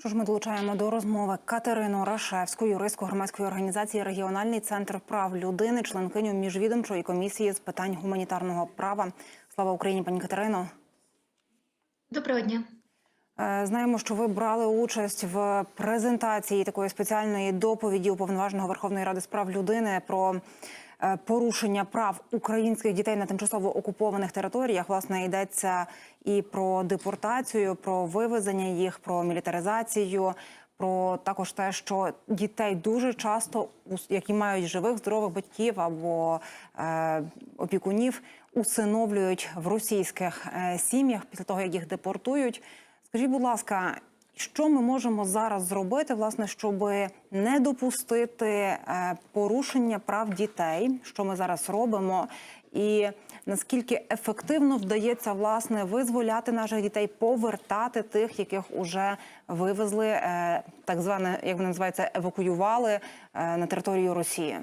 Що ж ми долучаємо до розмови Катерину Рашевську, юристку громадської організації Регіональний центр прав людини, членкиню міжвідомчої комісії з питань гуманітарного права. Слава Україні, пані Катерино. Доброго дня. Е, Знаємо, що ви брали участь в презентації такої спеціальної доповіді уповноваженого Верховної Ради з прав людини про порушення прав українських дітей на тимчасово окупованих територіях. Власне йдеться і про депортацію, про вивезення їх, про мілітаризацію. Про також те, що дітей дуже часто, які мають живих здорових батьків або е, опікунів, усиновлюють в російських е, сім'ях після того, як їх депортують. Скажіть, будь ласка, що ми можемо зараз зробити, власне, щоб не допустити е, порушення прав дітей, що ми зараз робимо, і наскільки ефективно вдається власне визволяти наших дітей, повертати тих, яких уже вивезли, е, так зване, як вони називаються, евакуювали е, на територію Росії?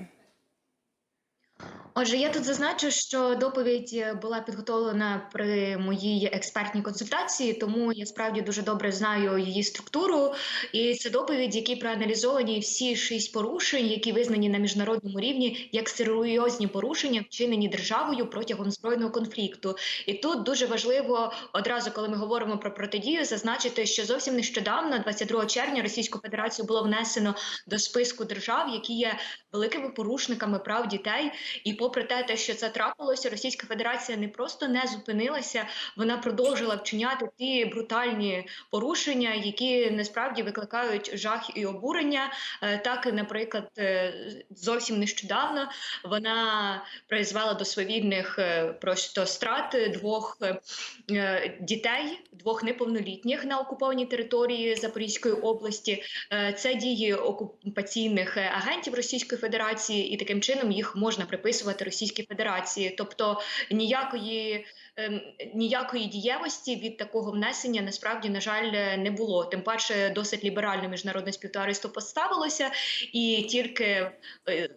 Отже, я тут зазначу, що доповідь була підготовлена при моїй експертній консультації, тому я справді дуже добре знаю її структуру. І це доповідь, в якій проаналізовані всі шість порушень, які визнані на міжнародному рівні як серйозні порушення, вчинені державою протягом збройного конфлікту. І тут дуже важливо одразу, коли ми говоримо про протидію, зазначити, що зовсім нещодавно, 22 червня, Російську Федерацію було внесено до списку держав, які є великими порушниками прав дітей. І попри те, те, що це трапилося, Російська Федерація не просто не зупинилася, вона продовжила вчиняти ті брутальні порушення, які насправді викликають жах і обурення. Е, Так, наприклад, е, зовсім нещодавно вона призвела до свавільних е, просто страт двох дітей, двох неповнолітніх на окупованій території Запорізької області. Це дії окупаційних агентів Російської Федерації, і таким чином їх можна приписувати Російській Федерації. Тобто ніякої ем, ніякої дієвості від такого внесення насправді на жаль не було. Тим паче досить ліберально міжнародне співтовариство поставилося і тільки. е,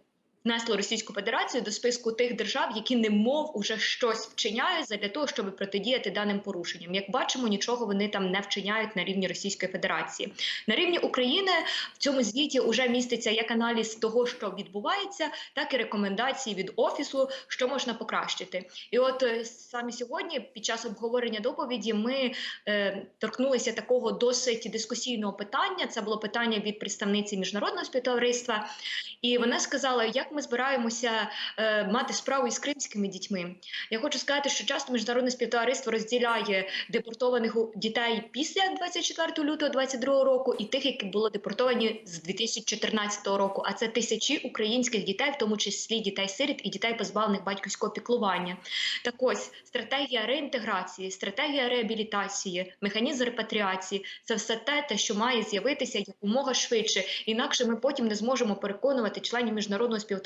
Внесло Російську Федерацію до списку тих держав, які немов уже щось вчиняють для того, щоб протидіяти даним порушенням. Як бачимо, нічого вони там не вчиняють на рівні Російської Федерації. На рівні України в цьому звіті вже міститься як аналіз того, що відбувається, так і рекомендації від офісу, що можна покращити. І от е, саме сьогодні, під час обговорення доповіді, ми е, торкнулися такого досить дискусійного питання. Це було питання від представниці міжнародного співтовариства, і вона сказала, як ми збираємося е, мати справу із кримськими дітьми. Я хочу сказати, що часто міжнародне співтовариство розділяє депортованих дітей після 24 лютого 22 року і тих, які були депортовані з 2014 року. А це тисячі українських дітей, в тому числі дітей-сиріт і дітей, позбавлених батьківського піклування. Так ось стратегія реінтеграції, стратегія реабілітації, механізм репатріації це все те, те, що має з'явитися якомога швидше. Інакше ми потім не зможемо переконувати членів міжнародного співтовариства,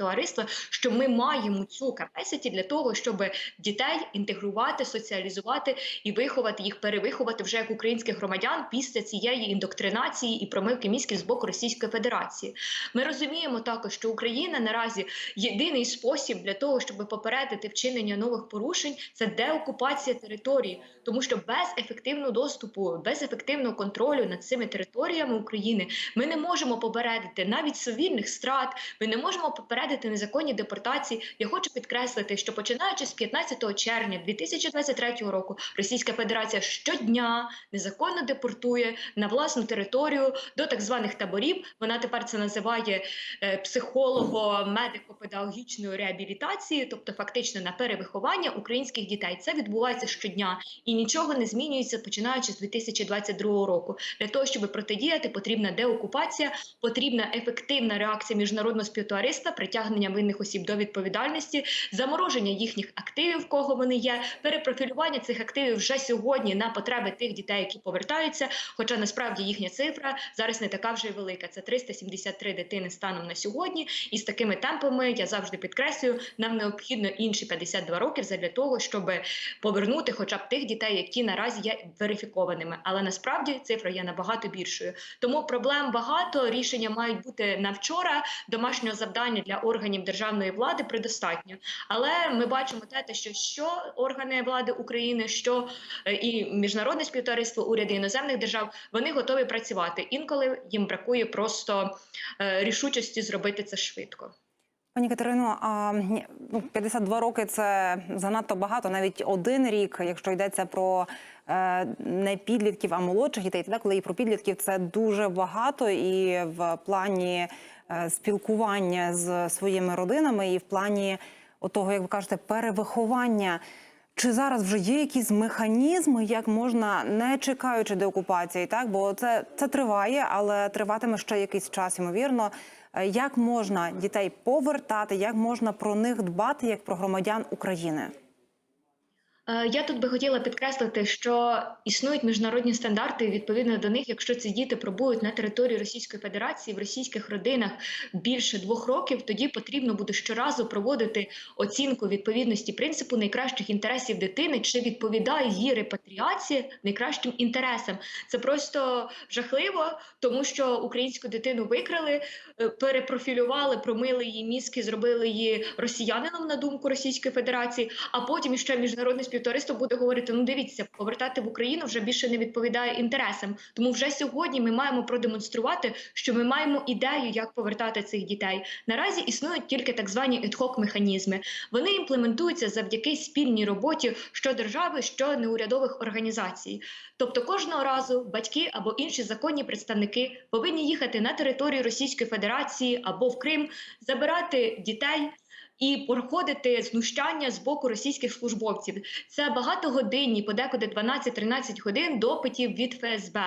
що ми маємо цю капесіті для того, щоб дітей інтегрувати, соціалізувати і виховати їх, перевиховати вже як українських громадян після цієї індоктринації і промивки мізків з боку Російської Федерації. Ми розуміємо також, що Україна наразі єдиний спосіб для того, щоб попередити вчинення нових порушень, це деокупація території, тому що без ефективного доступу, без ефективного контролю над цими територіями України ми не можемо попередити навіть совільних страт. Ми не можемо попередити незаконні депортації. Я хочу підкреслити, що починаючи з 15 червня 2023 року, Російська Федерація щодня незаконно депортує на власну територію до так званих таборів. Вона тепер це називає е, психолого-медико-педагогічної реабілітації, тобто фактично на перевиховання українських дітей. Це відбувається щодня і нічого не змінюється починаючи з 2022 року. Для того щоб протидіяти, потрібна деокупація, потрібна ефективна реакція міжнародного співтовариства, притягнення винних осіб до відповідальності, замороження їхніх активів, кого вони є, перепрофілювання цих активів вже сьогодні на потреби тих дітей, які повертаються. Хоча насправді їхня цифра зараз не така вже й велика. Це 373 дитини станом на сьогодні. І з такими темпами я завжди підкреслюю, нам необхідно інші 52 роки для того, щоб повернути хоча б тих дітей, які наразі є верифікованими. Але насправді цифра є набагато більшою. Тому проблем багато. Рішення мають бути на вчора. Домашнього завдання для органів державної влади предостатньо. Але ми бачимо те, що що органи влади України, що е, і міжнародне співтовариство, уряди іноземних держав вони готові працювати. Інколи їм бракує просто е, рішучості зробити це швидко. Пані Катерино, а ні, ну, 52 роки це занадто багато, навіть один рік, якщо йдеться про е, не підлітків, а молодших дітей, коли і про підлітків це дуже багато, і в плані спілкування з своїми родинами, і в плані того, як ви кажете, перевиховання. Чи зараз вже є якісь механізми, як можна, не чекаючи деокупації, так бо це, це триває, але триватиме ще якийсь час, ймовірно. Е, Як можна дітей повертати, як можна про них дбати як про громадян України? Е, Я тут би хотіла підкреслити, що існують міжнародні стандарти. Відповідно до них, якщо ці діти пробують на території Російської Федерації в російських родинах більше двох років, тоді потрібно буде щоразу проводити оцінку відповідності принципу найкращих інтересів дитини, чи відповідає її репатріація найкращим інтересам. Це просто жахливо, тому що українську дитину викрали, перепрофілювали, промили її мізки, зробили її росіянином на думку Російської Федерації. А потім ще міжнародне співтовариство буде говорити: ну дивіться, повертати в Україну вже більше не відповідає інтересам. Тому вже сьогодні ми маємо продемонструвати, що ми маємо ідею, як повертати цих дітей. Наразі існують тільки так звані ед-хок механізми. Вони імплементуються завдяки спільній роботі що держави, що неурядових організацій. Тобто кожного разу батьки або інші законні представники повинні їхати на територію Російської Федерації або в Крим, забирати дітей. І проходити знущання з боку російських службовців. Це багатогодинні, подекуди 12-13 годин допитів від ФСБ.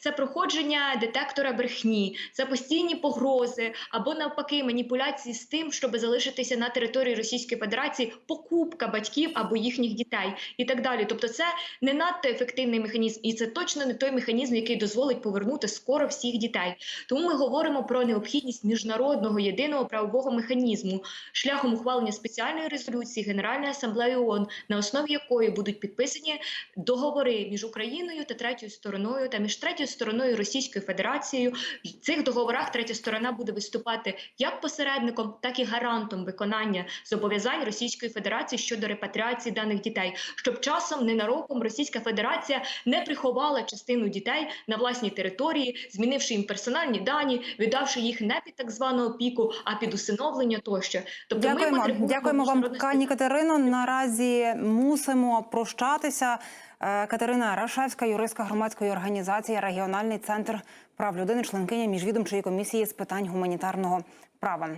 Це проходження детектора брехні, це постійні погрози або навпаки маніпуляції з тим, щоб залишитися на території Російської Федерації, покупка батьків або їхніх дітей і так далі. Тобто, це не надто ефективний механізм, і це точно не той механізм, який дозволить повернути скоро всіх дітей. Тому ми говоримо про необхідність міжнародного єдиного правового механізму шляхом ухвалення спеціальної резолюції Генеральної асамблеї ООН, на основі якої будуть підписані договори між Україною та третьою стороною, та між третьою стороною Російською Федерацією. В цих договорах третя сторона буде виступати як посередником, так і гарантом виконання зобов'язань Російської Федерації щодо репатріації даних дітей, щоб часом ненароком Російська Федерація не приховала частину дітей на власній території, змінивши їм персональні дані, віддавши їх не під так звану опіку, а під усиновлення тощо. Тобто Дякуємо, дякуємо вам, пані Катерино. Наразі мусимо прощатися. Е, Катерина Рашевська, юристка громадської організації, регіональний центр прав людини, членкиня міжвідомчої комісії з питань гуманітарного права.